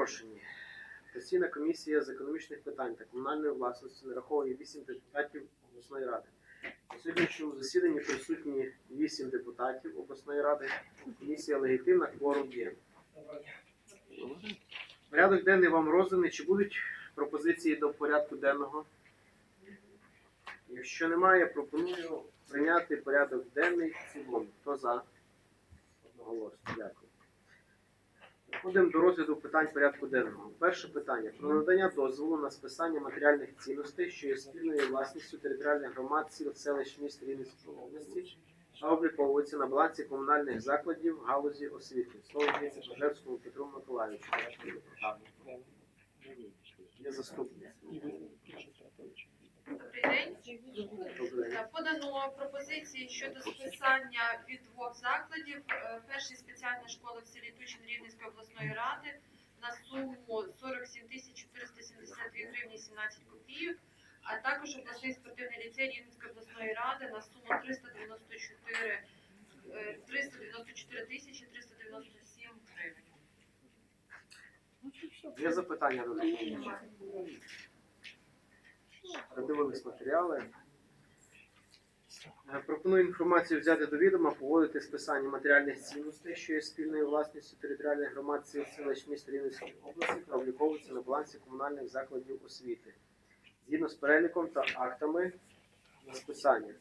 запрошені. Постійна комісія з економічних питань та комунальної власності нараховує 8 депутатів обласної ради. На сьогоднішньому засіданні присутні 8 депутатів обласної ради. Комісія легітимна, кворум є. Порядок денний вам розданий. Чи будуть пропозиції до порядку денного? Якщо немає, пропоную прийняти порядок денний в. Хто за? Одноголосно. Дякую. Переходимо до розгляду питань порядку денного. Перше питання про надання дозволу на списання матеріальних цінностей, що є спільною власністю територіальних громад сіл селищ міст Рівненської області, та обліковується на балансі комунальних закладів галузі освіти. Слово дається Бажевському Петру Миколаївичу. Є заступник. Добрий день. Е, Подано пропозиції щодо списання від двох закладів. Е, Перший спеціальна школа в селі Тучин Рівненської обласної ради на суму 47 тисяч 472 гривні 17 копійок, а також обласний спортивний ліцей Рівненської обласної ради на суму 394 е, 394 тисячі 397 гривень. Є запитання до доповідача? Продивились матеріали. Е, Пропоную інформацію взяти до відома, погодити списання матеріальних цінностей, що є спільною власністю територіальних громад сіл селищ міст Рівненської області та обліковується на балансі комунальних закладів освіти згідно з переліком та актами на списання.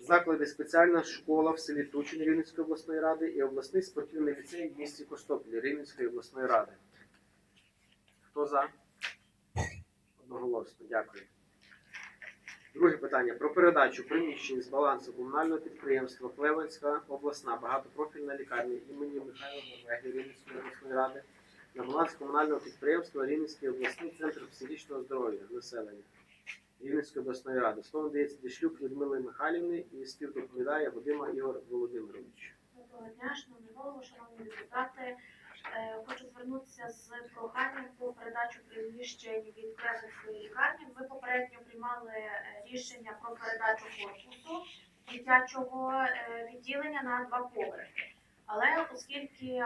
Заклади спеціальна школа в селі Тучин Рівненської обласної ради і обласний спортивний ліцей в місті Костопілі Рівненської обласної ради. Хто за? Одноголосно, дякую. Друге питання про передачу приміщень з балансу комунального підприємства Клевенська обласна багатопрофільна лікарня імені Михайла Норвеги Рівненської обласної ради на баланс комунального підприємства Рівненський обласний центр психічного здоров'я населення Рівненської обласної ради. Слово дається Дешлюк Людмили Михайлівни і співдоповідає Годима Ігор Володимирович. Доброго дня, шановні голови, шановні депутати. Е, Хочу звернутися з проханням про передачу приміщень від Клевенської лікарні. Ми попередньо приймали е, рішення про передачу корпусу дитячого е, відділення на два поверхи. Але оскільки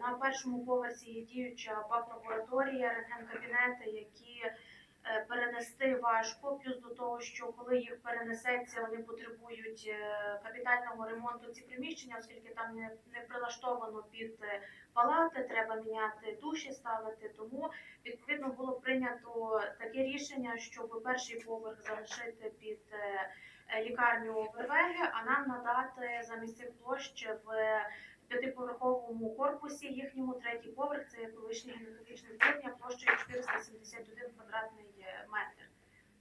на першому поверсі є діюча бак-лабораторія, рентген-кабінети, які е, перенести важко, плюс до того, що коли їх перенесеться, вони потребують е, капітального ремонту ці приміщення, оскільки там не, не прилаштовано під е, палати, треба міняти душі, ставити. Тому відповідно було прийнято таке рішення, щоб перший поверх залишити під е, е, лікарню Вервеги, а нам надати замість цих площ в п'ятиповерховому корпусі їхньому третій поверх це колишнє гінекологічне відділення площею 471 квадратний е, метр.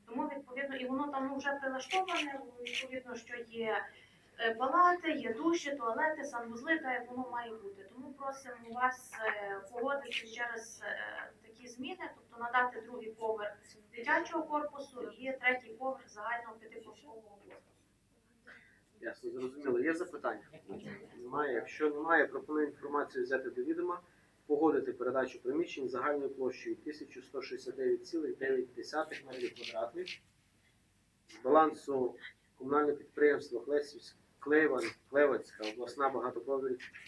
Тому відповідно і воно там ну, вже прилаштоване. Відповідно, що є е, палати, є душі, туалети, санвузли, так як воно має бути. Тому просимо вас е, погодити через такі зміни, тобто надати другий поверх дитячого корпусу і третій поверх загального п'ятиповерхового корпусу. Ясно, зрозуміло. Є запитання? Немає. Якщо немає, пропоную інформацію взяти до відома, погодити передачу приміщень загальною площею 1169,9 метрів квадратних з балансу комунального підприємства Клесівськ- Клеван, Клевецька обласна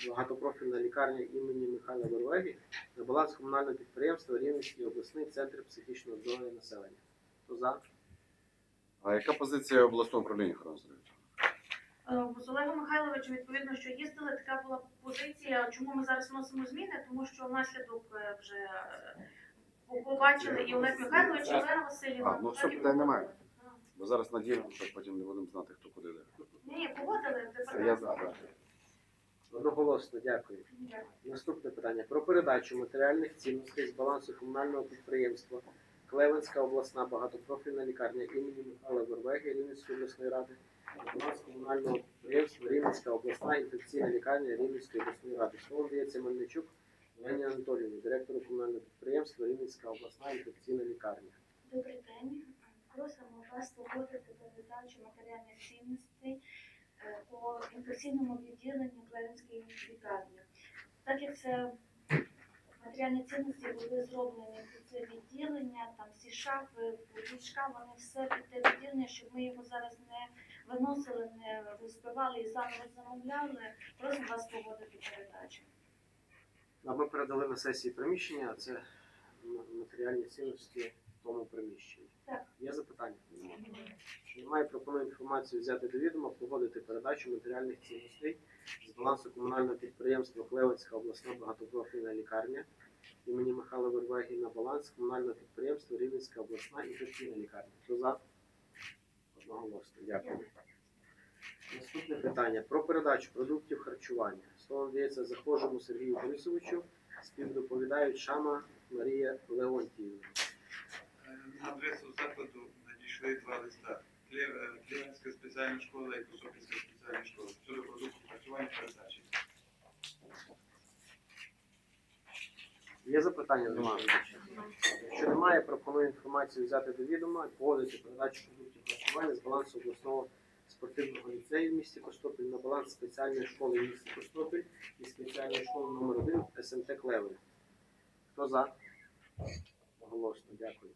багатопрофільна лікарня імені Михайла Вервегі на баланс комунального підприємства Рівненський обласний центр психічного здоров'я населення. Хто за? А яка позиція обласного управління охорони здоров'я? Е, З Олегом Михайловичем, відповідно, що їздили, така була позиція. Чому ми зараз вносимо зміни? Тому що внаслідок е, вже е, побачили і Олег Михайлович, і Олена Васильівна. А, ну, все, питань немає. Бо зараз надіємо, що потім не будемо знати, хто куди йде. Ні, погодили. Це я да. Одноголосно, дякую. Наступне питання про передачу матеріальних цінностей з балансу комунального підприємства Клевенська обласна багатопрофільна лікарня імені Михайла Вервеги Рівненської обласної ради на баланс комунального підприємства Рівненська обласна інфекційна лікарня Рівненської обласної ради. Слово дається Мельничук Євгенії Анатоліївні, директору комунального підприємства Рівненська обласна інфекційна лікарня. Добрий день. Просимо вас погодити передачу матеріальних цінностей е, по інфекційному відділенню Клевенської лікарні. Так як це матеріальні цінності були зроблені під це відділення, там всі шафи, ліжка, вони все під те відділення, щоб ми його зараз не виносили, не розбивали і заново замовляли. Просимо вас погодити передачу. А ми передали на сесії приміщення, а це матеріальні цінності в тому приміщенні. Так. Є запитання? Якщо немає, пропоную інформацію взяти до відома, погодити передачу матеріальних цінностей з балансу комунального підприємства Клевенська обласна багатопрофільна лікарня імені Михайла Вервегі на баланс комунального підприємства Рівненська обласна інфекційна лікарня. Хто за? Одноголосно. Дякую. Наступне питання про передачу продуктів харчування. Слово надається захожому Сергію Борисовичу, співдоповідають Шама Марія Леонтіївна. На адресу закладу надійшли два листа. Кле- е, спеціальна школа і Косопільська спеціальна школа щодо продуктів харчування передачі. Є запитання до мене? Якщо немає, пропоную інформацію взяти до відома і передачу продуктів харчування з балансу обласного спортивного ліцею в місті Костопіль на баланс спеціальної школи в місті Костопіль і спеціальної школи номер 1 СМТ Клевен. Хто за? Голосно, дякую.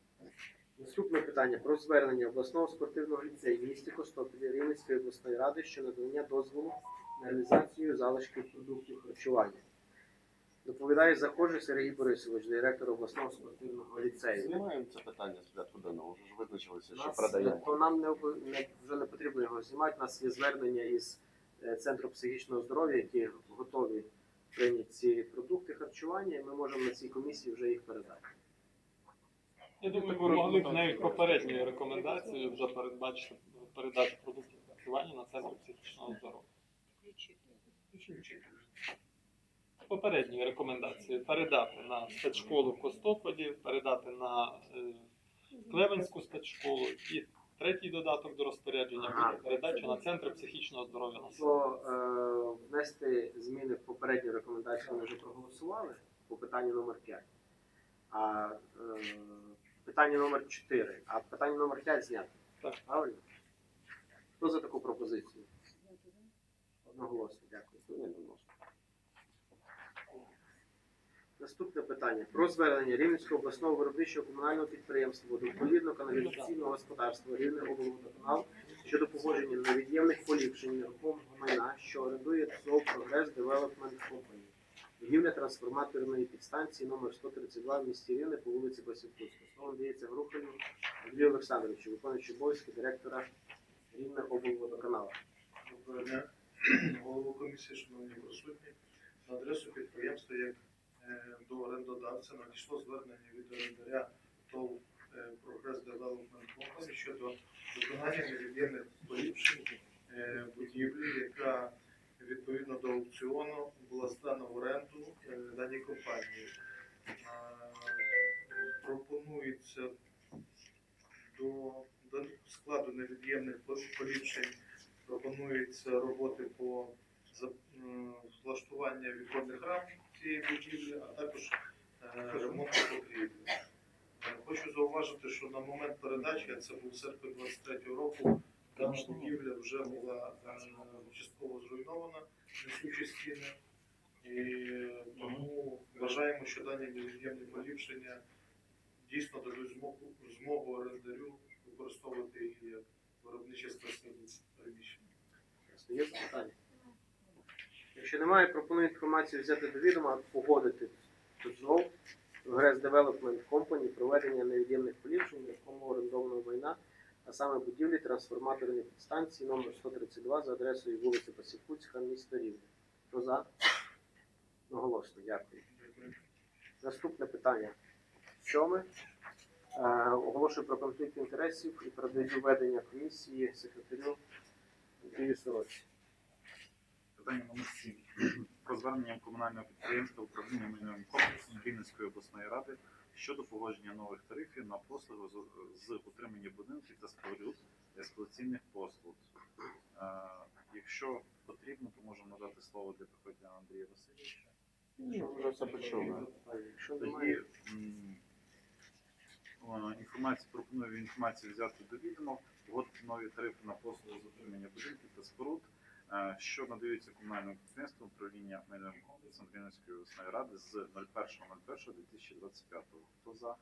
Наступне питання про звернення обласного спортивного ліцею в місті Костопіль Рівненської обласної ради щодо надання дозволу на реалізацію залишків продуктів харчування. Доповідає захожий Сергій Борисович, директор обласного спортивного ліцею. Знімаємо це питання з порядку денного. Вже ж визначилися, що продаємо. то нам не, не вже не потрібно його знімати. У нас є звернення із е, центру психічного здоров'я, які готові прийняти ці продукти харчування, і ми можемо на цій комісії вже їх передати. Я думаю, ви могли б навіть попередньою рекомендацією вже передбачити передачу продуктів харчування на центр психічного здоров'я. Попередньою рекомендацією передати на спецшколу в Костополі, передати на е, Клевенську спецшколу і третій додаток до розпорядження буде передача на центр психічного здоров'я на То е, внести зміни в попередню рекомендацію ми вже проголосували по питанню номер 5. А е, питання номер 4. А питання номер 5 знято. Так. Правильно? Хто за таку пропозицію? Одноголосно, дякую. Наступне питання про звернення Рівненського обласного виробничого комунального підприємства водопровідно-каналізаційного господарства Рівне облводоканал щодо погодження невід'ємних поліпшень нерухомого майна, що орендує ТЗОВ Прогрес Девелопмент Company. Будівля трансформаторної підстанції номер 132 в місті Рівне по вулиці Басівкутська. Слово надається Грухалю Андрію Олександровичу, виконуючи обов'язки директора Рівне облводоканалу. Доброго дня, голову комісії, шановні присутні. На адресу підприємства як е, до орендодавця надійшло звернення від орендаря ТОВ е, Прогрес Девелопмент Company щодо виконання невід'ємних поліпшень е, будівлі, яка відповідно до аукціону була здана в оренду е, даній компанії. Е, Пропонується до, до складу невід'ємних поліпшень пропонується роботи по за- влаштування віконних рам цієї будівлі, а також е, ремонту покрівлі. Е, Хочу зауважити, що на момент передачі, а це був серпень 23 року, дана будівля вже була частково зруйнована, несучі стіни. І тому вважаємо, що дані невід'ємні поліпшення дійсно дадуть змогу, змогу орендарю використовувати її як виробниче складське приміщення. Є запитання? Якщо немає, пропоную інформацію взяти до відома, погодити ТЗОВ Прогрес Девелопмент Company проведення невід'ємних поліпшень нерухомого орендованого майна, а саме будівлі трансформаторної підстанції номер 132 за адресою вулиця Пасікуцька, місто Рівне. Хто за? Одноголосно, дякую. Дякую. Наступне питання. Сьоме. Е, Оголошую про конфлікт інтересів і передаю ведення комісії секретарю Андрію Сорочці. Питання номер 7. Про звернення комунального підприємства управління майновим комплексом Рівненської обласної ради щодо погодження нових тарифів на послуги з, з утримання будинків та споруд експлуатаційних послуг. Е, якщо потрібно, то можемо надати слово для приходня Андрія Васильовича. Що вже все почули. Якщо Тоді м, інформацію пропоную інформацію взяти до відома. От нові тарифи на послуги з утримання будинків та споруд, е, що надаються комунальним підприємствам управління майновим комплексом обласної ради з 01.01.2025. Хто за?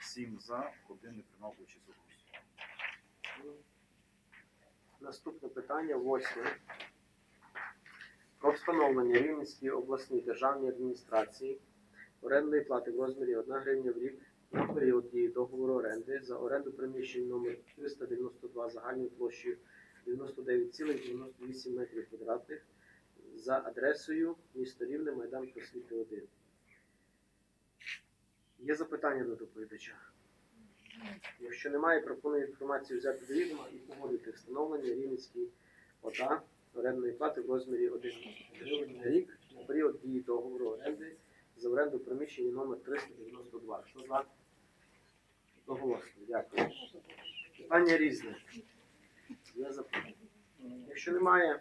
Сім за, один не приймав участь у голосуванні. наступне питання, восьме. про встановлення Рівненській обласній державній адміністрації орендної плати в розмірі 1 гривня в рік на період дії договору оренди за оренду приміщень номер 392 загальною площею 99,98 метрів квадратних за адресою місто Рівне, Майдан Просвіти 1. Є запитання до доповідача? Якщо немає, пропоную інформацію взяти до відома і погодити встановлення Рівненській ОТА орендної плати в розмірі 1 гривень на рік на період дії договору оренди за оренду приміщення номер 392. Хто за? Одноголосно. Дякую. Питання різне. Є запитую. Якщо немає,